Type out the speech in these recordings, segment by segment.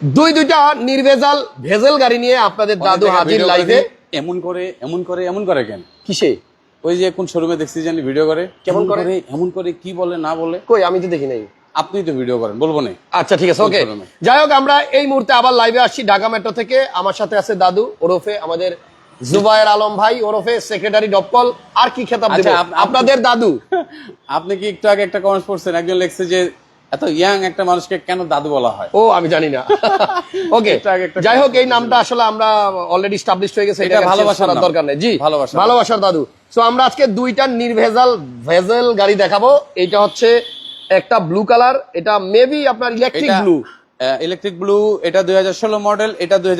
দুই দুইটা নির্ভেজাল ভেজাল গাড়ি নিয়ে আপনাদের দাদু হাজির লাইভে এমন করে এমন করে এমন করে কেন? কিসে? ওই যে কোন শোরুমে দেখছি জানি ভিডিও করে। কেমন করে? এমন করে কি বলে না বলে? কই আমি তো দেখি নাই। আপনি তো ভিডিও করেন বলব না আচ্ছা ঠিক আছে ওকে যাই হোক আমরা এই মুহূর্তে আবার লাইভে আসছি ঢাকা মেট্রো থেকে। আমার সাথে আছে দাদু ওরফে আমাদের জুবায়ের আলম ভাই ওরফে সেক্রেটারি ডপকল আর কি খেতাব দেব? আচ্ছা, আপ- আপনাদের দাদু। আপনি কি একটু আগে একটা কমেন্ট পড়ছেন? একজন লিখছে যে এত ইয়াং একটা মানুষকে কেন দাদু বলা হয়? ও আমি জানি না। ওকে যাই হোক এই নামটা আসলে আমরা অলরেডি স্টাবলিশ হয়ে গেছে এটা ভালোবাসার দরকার নেই। জি ভালোবাসা ভালোবাসার দাদু। সো আমরা আজকে দুইটা নির্ভেজাল ভেজেল গাড়ি দেখাবো। এটা হচ্ছে একটা ব্লু কালার এটা মেবি আপনার ইলেকট্রিক ব্লু ইলেকট্রিক ব্লু এটা দুই মডেল এটা দুই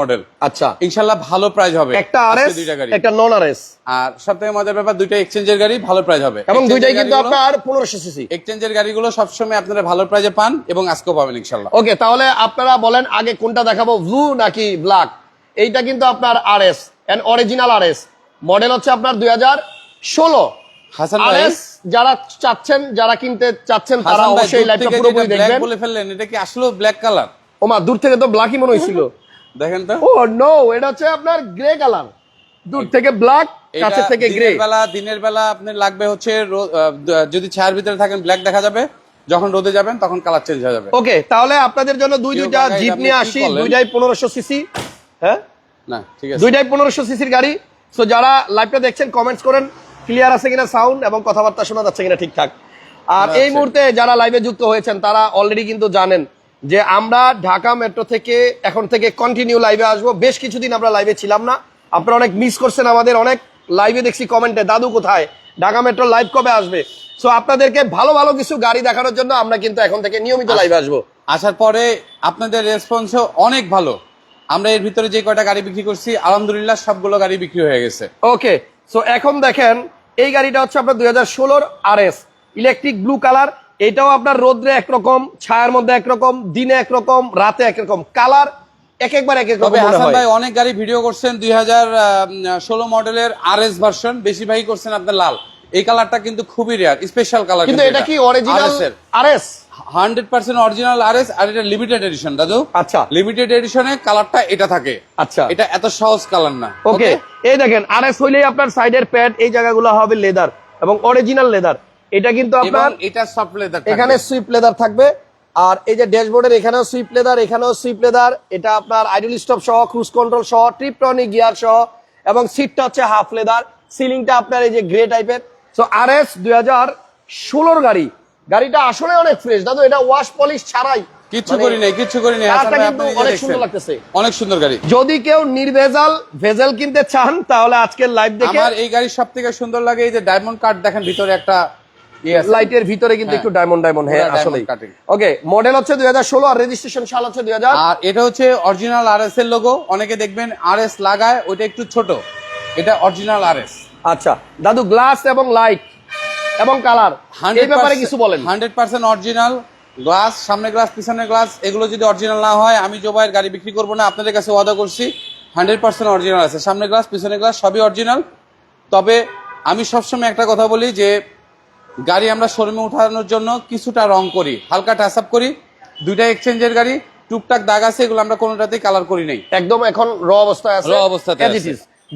মডেল আচ্ছা। ইনশাল্লাহ ভালো প্রাইস হবে। একটা দুইটা গাড়ি। একটা নন আরএস আর সব থেকে মজার ব্যাপার দুইটা এক্সচেঞ্জের গাড়ি ভালো প্রাইস হবে। এবং দুইটাই কিন্তু আপনার পনেরোশো সিসি এক্সচেঞ্জের গাড়িগুলো সবসময় আপনারা ভালো প্রাইজে পান এবং আজকেও পাবেন ইনশাল্লাহ। ওকে তাহলে আপনারা বলেন আগে কোনটা দেখাবো ব্লু নাকি ব্ল্যাক এইটা কিন্তু আপনার RS and original RS model হচ্ছে আপনার দুই হাজার ষোলো। হাসান ভাই যারা চাচ্ছেন যারা কিনতে চাচ্ছেন তারা অবশ্যই লাইভটা পুরোপুরি দেখবেন। বলে ফেললেন এটা কি আসলেও ব্ল্যাক কালার ওমা দূর থেকে তো ব্ল্যাকই মনে হয়েছিল। দেখেন তো। ও নো এটা হচ্ছে আপনার গ্রে কালার দূর থেকে ব্ল্যাক কাছে থেকে গ্রে দিনের বেলা দিনের বেলা আপনি লাগবে হচ্ছে যদি ছায়ার ভিতরে থাকেন ব্ল্যাক দেখা যাবে। যখন রোদে যাবেন তখন কালার চেঞ্জ হয়ে যাবে। ওকে তাহলে আপনাদের জন্য দুই দুইটা জিপ নিয়ে আসি? দুইটাই পনেরোশো সিসি হ্যাঁ? না ঠিক আছে। দুইটাই পনেরোশো সিসির গাড়ি। সো যারা লাইভটা দেখছেন কমেন্টস করেন। ক্লিয়ার আছে কিনা সাউন্ড এবং কথাবার্তা শোনা যাচ্ছে কিনা ঠিকঠাক? আর এই মুহূর্তে যারা লাইভে যুক্ত হয়েছেন তারা অলরেডি কিন্তু জানেন যে আমরা ঢাকা মেট্রো থেকে এখন থেকে কন্টিনিউ লাইভে আসব। বেশ কিছুদিন আমরা লাইভে ছিলাম না। আপনারা অনেক মিস করছেন আমাদের অনেক লাইভে দেখছি কমেন্টে দাদু কোথায়? ঢাকা মেট্রো লাইভ কবে আসবে? সো আপনাদেরকে ভালো ভালো কিছু গাড়ি দেখানোর জন্য আমরা কিন্তু এখন থেকে নিয়মিত লাইভে আসব। আসার পরে আপনাদের রেসপন্সও অনেক ভালো। আমরা এর ভিতরে যে কয়টা গাড়ি বিক্রি করছি আলহামদুলিল্লাহ সবগুলো গাড়ি বিক্রি হয়ে গেছে। ওকে সো এখন দেখেন এই গাড়িটা হচ্ছে আপনার দুই হাজার ষোলোর R S electric blue colour এটাও আপনার রোদ্রে একরকম ছায়ার মধ্যে একরকম দিনে একরকম রাতে একরকম। কালার এক একবার এক এক রকম তবে হাসান ভাই অনেক গাড়ি ভিডিও করছেন দুই হাজার ষোলো মডেলের আর এস ভার্সন বেশিরভাগই করছেন আপনার লাল। এই কালারটা কিন্তু খুবই রেয়ার স্পেশাল কালার কিন্তু এটা কি original R S hundred percent original R S আর এটা লিমিটেড এডিশন দাদু। আচ্ছা। লিমিটেড এডিশনে কালারটা এটা থাকে। আচ্ছা। এটা এত সহজ কালার না। ওকে এই দেখেন আর এস হইলেই আপনার সাইডের প্যাড এই জায়গাগুলো হবে লেদার এবং অরিজিনাল লেদার এটা কিন্তু আপনার এটা সফট লেদার এখানে সুইপ লেদার থাকবে। আর এই যে ড্যাশবোর্ডের এখানেও সুইপ লেদার এখানেও সুইপ লেদার এটা আপনার আইডল স্টপ সহ ক্রুজ কন্ট্রোল সহ ট্রিপটনিক গিয়ার সহ এবং সিটটা হচ্ছে হাফ লেদার সিলিংটা আপনার এই যে গ্রে টাইপের সো আর এস দুই হাজার ষোলোর গাড়ি। গাড়িটা আসলে অনেক ফ্রেশ দাদু এটা ওয়াশ পলিশ ছাড়াই। কিছু করি নাই কিচ্ছু করি নাই অনেক সুন্দর লাগতেছে। অনেক সুন্দর গাড়ি। যদি কেউ নির্ভেজাল ভেজাল কিনতে চান তাহলে আজকের লাইভ দেখে আমার এই গাড়ির সব থেকে সুন্দর লাগে এই যে ডায়মন্ড কাট দেখেন ভিতরে একটা ইয়ে লাইটের ভিতরে কিন্তু হ্যাঁ। একটু ডায়মন্ড ডায়মন্ড হ্যাঁ আসলে ওকে মডেল হচ্ছে দুই হাজার ষোলো আর রেজিস্ট্রেশন সাল হচ্ছে দুই হাজার আর এটা হচ্ছে অরিজিনাল আর এস এর লোগো অনেকে দেখবেন আরএস লাগায় ওইটা একটু ছোট। এটা অরিজিনাল আর এস আচ্ছা দাদু গ্লাস এবং লাইট এবং কালার এই ব্যাপারে কিছু বলেন। হান্ড্রেড পার্সেন্ট অরিজিনাল গ্লাস সামনে গ্লাস পিছনে গ্লাস এগুলো যদি অরিজিনাল না হয় আমি জোবাইয়ের গাড়ি বিক্রি করব না আপনাদের কাছে ওয়াদা করছি হান্ড্রেড পার্সেন্ট অরিজিনাল আছে। সামনে গ্লাস পিছনে গ্লাস সবই অরিজিনাল তবে আমি সবসময় একটা কথা বলি যে গাড়ি আমরা শোরুমে উঠানোর জন্য কিছুটা রং করি হালকা টাচ আপ করি দুইটা এক্সচেঞ্জের গাড়ি টুকটাক দাগ আছে এগুলো আমরা কোনোটাতেই কালার করি নাই। একদম এখন র অবস্থায় আছে Raw অবস্থাতে।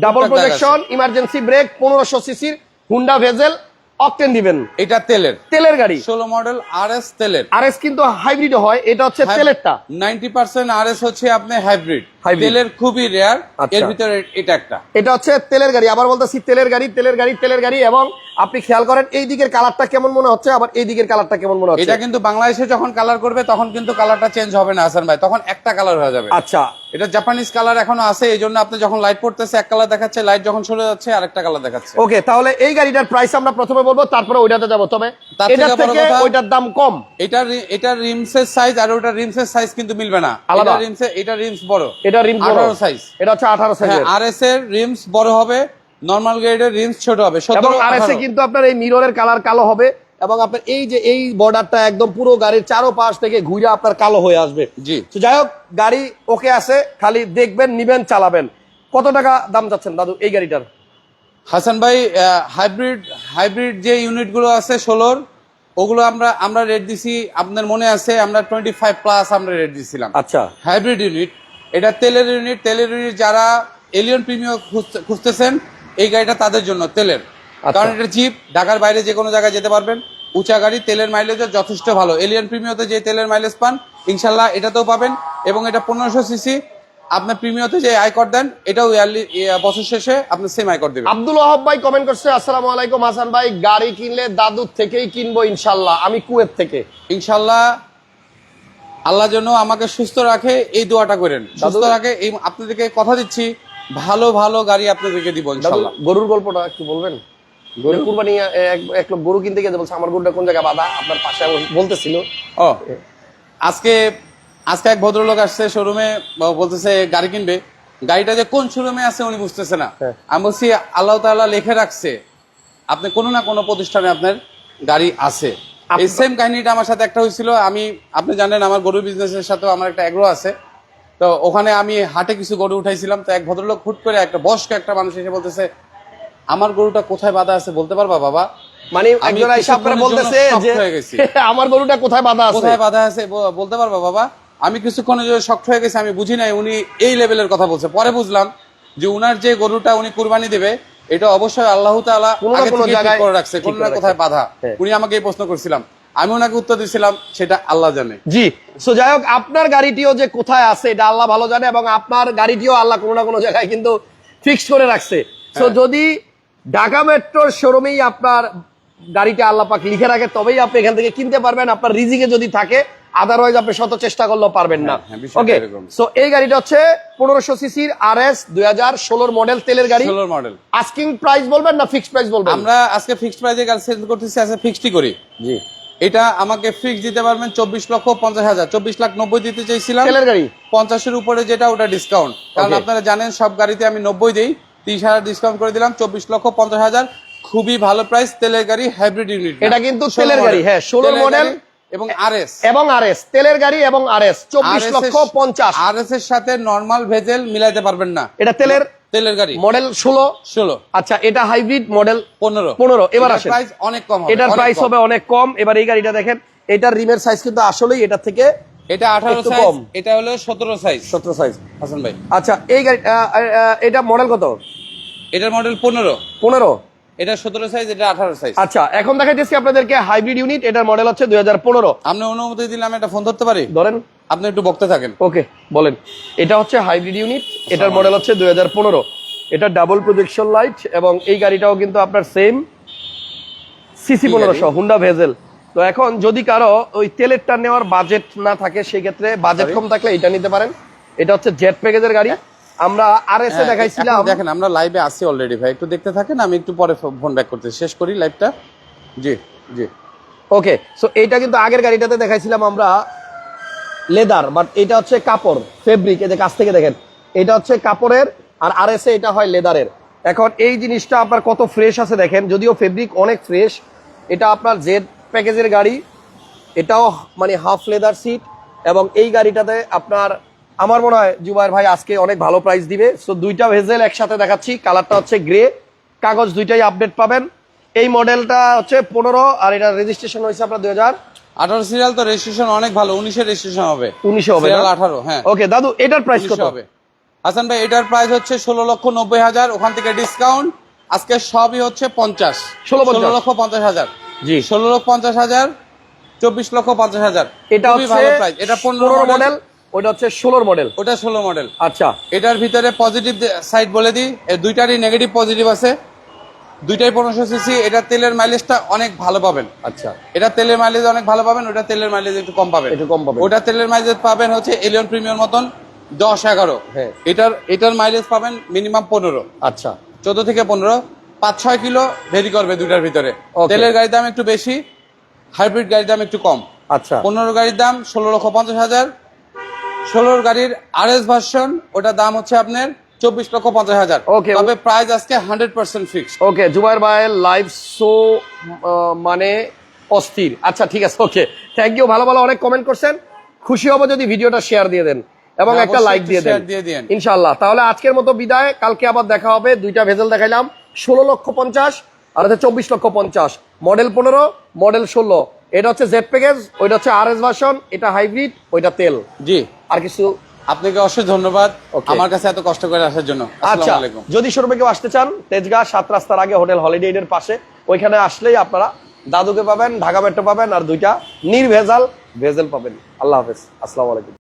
ডাবল প্রজেকশন ইমার্জেন্সি ব্রেক পনেরোশো সিসির হুন্ডা ভেজেল অকটেন দিবেন। এটা তেলের। তেলের গাড়ি। ষোলো মডেল আর এস তেলের। আর এস কিন্তু হাইব্রিড হয় এটা হচ্ছে তেলেরটা। নাইনটি পার্সেন্ট আর এস হচ্ছে আপনি হাইব্রিড। তেলের খুবই রেয়ার আচ্ছা। এর ভিতরে এটা একটা। এটা হচ্ছে তেলের গাড়ি। আবার বলতেছি তেলের গাড়ি তেলের গাড়ি তেলের গাড়ি এবং আপনি খেয়াল করেন এই দিকের কালারটা কেমন মনে হচ্ছে আবার এই দিকের কালারটা কেমন মনে হচ্ছে? এটা কিন্তু বাংলাদেশে যখন কালার করবে তখন কিন্তু কালারটা চেঞ্জ হবে না হাসান ভাই। তখন একটা কালার হয়ে যাবে। আচ্ছা। এটা জাপানিজ কালার এখনও আছে এই জন্য আপনি যখন লাইট পড়তেছে এক কালার দেখাচ্ছে লাইট যখন চলে যাচ্ছে আরেকটা কালার দেখাচ্ছে। ওকে তাহলে এই গাড়িটার প্রাইস আমরা প্রথমে বলব তারপরে ওইটাতে যাব। তবে এটার থেকে ওইটার দাম কম। এটার এটার রিমসের সাইজ আর ওটার রিমসের সাইজ কিন্তু মিলবে না। আলাদা। এটা রিমসে এটা রিমস বড়। এটা রিম আঠারো সাইজ এটা হচ্ছে আঠারো সাইজের আর এস এর রিমস বড় হবে নর্মাল গ্রেডের রিমস ছোট হবে এবং সতেরো আর এসে কিন্তু আপনার এই মিররের কালার কালো হবে এবং আপনার এই যে এই বর্ডারটা একদম পুরো গাড়ির চারো পাশ থেকে ঘুরে আপনার কালো হয়ে আসবে। জি। তো যাই হোক গাড়ি ওকে আছে খালি দেখবেন নিবেন চালাবেন। কত টাকা দাম যাচ্ছেন দাদু এই গাড়িটার? হাসান ভাই হাইব্রিড হাইব্রিড যে ইউনিটগুলো আছে ষোলোর ওগুলো আমরা আমরা রেট দিছি আপনার মনে আছে আমরা টোয়েন্টি ফাইভ প্লাস আমরা রেট দিছিলাম। আচ্ছা। হাইব্রিড ইউনিট এটা তেলের ইউনিট তেলের ইউনিট যারা এলিয়ন প্রিমিয়াম খুঁজতেছেন এই গাড়িটা তাদের জন্য তেলের। আচ্ছা। কারণ এটা জিপ ঢাকার বাইরে যে কোনো জায়গায় যেতে পারবেন। উঁচা গাড়ি তেলের মাইলেজও যথেষ্ট ভালো। এলিয়ন প্রিমিয়তে যে তেলের মাইলেজ পান ইনশাল্লাহ এটাতেও পাবেন। এবং এটা পনেরোশো সিসি আপনার প্রিমিয়তে যে আয়কর দেন এটাও ইয়ারলি বছর শেষে আপনার সেম আয়কর দেবেন। আব্দুল ওয়াহাব ভাই কমেন্ট করছে আসসালামু আলাইকুম হাসান ভাই গাড়ি কিনলে দাদুর থেকেই কিনবো ইনশাল্লাহ। আমি কুয়েত থেকে। ইনশাল্লাহ আল্লাহ যেন আমাকে সুস্থ রাখে এই দোয়াটা করেন। সুস্থ রাখে এই আপনাদেরকে কথা দিচ্ছি ভালো ভালো গাড়ি আপনাদেরকে দিব গরুর গল্পটা একটু বলবেন? গরু কুরবানি এক- লোক গরু কিনতে গেছে বলছে আমার গরুটা কোন জায়গায় বাধা? আপনার পাশে বলতেছিল। ও আজকে আজকে এক ভদ্রলোক আসছে শোরুমে বলতেছে গাড়ি কিনবে? গাড়িটা যে কোন শোরুমে আছে উনি বুঝতেছে না। হ্যাঁ। আমি বলছি আল্লাহ তাআলা লিখে রাখছে আপনি কোনো না কোনো প্রতিষ্ঠানে আপনার গাড়ি আছে। এই সেম কাহিনীটা আমার সাথে একটা হয়েছিল। আমি আপনি জানেন আমার গরু বিজনেসের সাথেও আমার একটা আছে। তো ওখানে আমি হাটে কিছু গরু উঠাইছিলাম। তো এক ভদ্রলোক হুট করে একটা বয়স্ক একটা মানুষ এসে বলতেছে আমার গরুটা কোথায় বাধা আছে বলতে পারবা বাবা? মানে একজন আইসা আপনারা বলতেছে যে আমার গরুটা কোথায় বাধা আছে? কোথায় বাধা আছে বলতে পারবা বাবা? আমি কিছুক্ষণের জন্য শক্ত হয়ে গেছি। আমি বুঝি নাই উনি এই লেভেলের কথা বলছে। পরে বুঝলাম যে উনার যে গরুটা উনি কুরবানি দেবে এটা অবশ্যই আল্লাহ তাআলা আগে থেকে ঠিক করে রাখছে কোন না কোথায় বাধা। হ্যাঁ। উনি আমাকে এই প্রশ্ন করছিলাম। আমি ওনাকে উত্তর দিছিলাম সেটা আল্লাহ জানে। জি সো যাই হোক আপনার গাড়িটিও যে কোথায় আছে এটা আল্লাহ ভালো জানে এবং আপনার গাড়িটিও আল্লাহ কোনো না কোনো জায়গায় কিন্তু ফিক্স করে রাখছে। সো হ্যাঁ। যদি ঢাকা মেট্রোর শোরুমেই আপনার গাড়িটা আল্লাহ পাক লিখে রাখে তবেই আপনি এখান থেকে কিনতে পারবেন। আপনার রিজিকে যদি থাকে আদারওয়াইজ আপনি শত চেষ্টা করলেও পারবেন না। হ্যাঁ, ওকে সো এই গাড়িটা হচ্ছে পনেরোশো সিসির আর এস দুই হাজার ষোলোর মডেল তেলের গাড়ি। ষোলোর মডেল আস্কিং প্রাইস বলবেন না ফিক্সড প্রাইস বলবেন? আমরা আজকে ফিক্সড প্রাইসে গাড়ি সেল করতেছি আজকে ফিক্সডই করি। জি। এটা আমাকে ফিক্স দিতে পারবেন চব্বিশ লক্ষ পঞ্চাশ হাজার। চব্বিশ লাখ নব্বই দিতে চাইছিলাম। তেলের গাড়ি? পঞ্চাশের উপরে যেটা ওটা ডিসকাউন্ট কারণ আপনারা জানেন সব গাড়িতে আমি নব্বই দিই। তিরিশ হাজার ডিসকাউন্ট করে দিলাম চব্বিশ লক্ষ পঞ্চাশ হাজার। খুবই ভালো প্রাইস তেলের গাড়ি হাইব্রিড ইউনিট এটা কিন্তু তেলের গাড়ি, হ্যাঁ, 16 মডেল। এবং আর এস এবং আর এস তেলের গাড়ি এবং আর এস চব্বিশ লক্ষ পঞ্চাশ। আর এস এর সাথে নর্মাল ভেজেল মিলাইতে পারবেন না। এটা তেলের তেলের গাড়ি। মডেল ষোলো। ষোলো। আচ্ছা এটা হাইব্রিড মডেল পনেরো। পনেরো, এবার আসেন। প্রাইস অনেক কম হবে এটার প্রাইস হবে অনেক কম। এবার এই গাড়িটা দেখেন এটার রিমের সাইজ কিন্তু আসলেই এটা থেকে এটা আঠারো একটু সাইজ কম। এটা হলো সতেরো সাইজ সতেরো সাইজ হাসান ভাই। আচ্ছা এই গাড়ি এটা মডেল কত? এটার মডেল পনেরো। পনেরো। এটা সতেরো সাইজ এটা আঠারো সাইজ আচ্ছা এখন দেখাইতেছি আপনাদেরকে হাইব্রিড ইউনিট এটার মডেল হচ্ছে আপনি অনুমতি দিলে আমি ফোন ধরতে পারি? ধরেন। আপনি একটু বকতে থাকেন। ওকে বলেন। এটা হচ্ছে হাইব্রিড ইউনিট এটার মডেল হচ্ছে দুই হাজার পনেরো। এটা ডাবল প্রজেকশন লাইট এবং এই গাড়িটাও কিন্তু আপনার সেম সিসি? হুন্ডা ভেজেল তো এখন যদি কারও ওই তেলেরটা নেওয়ার বাজেট না থাকে সেক্ষেত্রে বাজেট কম থাকলে এটা নিতে পারেন। এটা হচ্ছে জেট প্যাকেজের গাড়ি। আমরা আর এস এ হ্যাঁ, দেখাইছিলাম। দেখেন আমরা লাইভে আছি অলরেডি ভাই। একটু দেখতে থাকেন আমি একটু পরে ফোন ব্যাক করতে শেষ করি লাইভটা জি জি। ওকে সো এইটা কিন্তু আগের গাড়িটাতে দেখাইছিলাম আমরা। লেদার বাট এটা হচ্ছে কাপড় ফেব্রিক এই যে কাছ থেকে দেখেন। এটা হচ্ছে কাপড়ের আর আর এস এটা হয় লেদারের এখন এই জিনিসটা আপনার কত ফ্রেশ আছে দেখেন। যদিও ফেব্রিক অনেক ফ্রেশ এটা আপনার জেড প্যাকেজের গাড়ি এটাও মানে হাফ লেদার সিট এবং এই গাড়িটাতে আপনার আমার মনে হয় জুবাইর ভাই আজকে অনেক ভালো প্রাইস দিবে। সো দুইটা ভেজেল একসাথে দেখাচ্ছি। কালারটা হচ্ছে গ্রে কাগজ দুইটাই আপডেট পাবেন। এই মডেলটা হচ্ছে পনেরো আর এটা রেজিস্ট্রেশন হয়েছে আপনার দুই হাজার। আঠারো সিরিয়াল তো রেজিস্ট্রেশন অনেক ভালো। উনিশের রেজিস্ট্রেশন হবে। উনিশে হবে আঠারো হ্যাঁ। ওকে দাদু এটার প্রাইস কত? হবে। হাসান ভাই এটার প্রাইস হচ্ছে ষোলো লক্ষ নব্বই হাজার। ওখান থেকে ডিসকাউন্ট আজকে সবই হচ্ছে পঞ্চাশ। 16 পঞ্চাশ। লক্ষ পঞ্চাশ হাজার। জি। ষোলো লক্ষ পঞ্চাশ হাজার চব্বিশ লক্ষ পঞ্চাশ হাজার। এটা হচ্ছে এটা পনেরো মডেল ওটা হচ্ছে ষোলোর মডেল ওটা ষোলো মডেল আচ্ছা। এটার ভিতরে পজিটিভ সাইড বলে দিই। দুইটারই নেগেটিভ পজিটিভ আছে। দুইটাই পনেরোশো সিসি এটা তেলের মাইলেজটা অনেক ভালো পাবেন। আচ্ছা। এটা তেলের মাইলেজ অনেক ভালো পাবেন ওটা তেলের মাইলেজ একটু কম পাবেন। একটু কম পাবেন। ওটা তেলের মাইলেজ পাবেন হচ্ছে এলিয়ন প্রিমিয়ার মতন দশ এগারো। হ্যাঁ। এটার এটার মাইলেজ পাবেন মিনিমাম পনেরো। আচ্ছা। চোদ্দ থেকে পনেরো। পাঁচ ছয় কিলো ভেরি করবে দুইটার ভিতরে। তেলের গাড়ির দাম একটু বেশি হাইব্রিড গাড়ির দাম একটু কম। আচ্ছা। পনেরো গাড়ির দাম ষোলো লক্ষ পঞ্চাশ হাজার। ষোলোর গাড়ির আর এস ভার্সন ওটার দাম হচ্ছে আপনার চব্বিশ লক্ষ পঞ্চাশ হাজার। ওকে তবে প্রাইস আজকে hundred percent fixed okay Zubair ভাইয়ের লাইভ শো মানে অস্থির। আচ্ছা ঠিক আছে ওকে থ্যাংক ইউ ভালো ভালো অনেক কমেন্ট করছেন। খুশি হব যদি ভিডিওটা শেয়ার দিয়ে দেন এবং হ্যাঁ, একটা লাইক দিয়ে দেন। ইনশাল্লাহ তাহলে আজকের মতো বিদায়। কালকে আবার দেখা হবে। দুইটা ভেজেল দেখাইলাম। ষোলো লক্ষ পঞ্চাশ আর হচ্ছে চব্বিশ লক্ষ পঞ্চাশ। মডেল পনেরো মডেল ষোলো। এটা হচ্ছে জেড প্যাকেজ ওইটা হচ্ছে আর এস ভার্সন এটা হাইব্রিড ওইটা তেল। জি। আর কিছু আপনাকে অসংখ্য ধন্যবাদ. আমার কাছে এত কষ্ট করে আসার জন্য। আচ্ছা আসসালামু আলাইকুম। যদি শোরুমে কেউ আসতে চান তেজগাঁ সাত রাস্তার আগে হোটেল হলিডে ইনের পাশে ওইখানে আসলেই আপনারা দাদুকে পাবেন ঢাকা মেট্রো পাবেন আর দুইটা নির্ভেজাল ভেজাল পাবেন। আল্লাহ হাফেজ। আসসালামু আলাইকুম।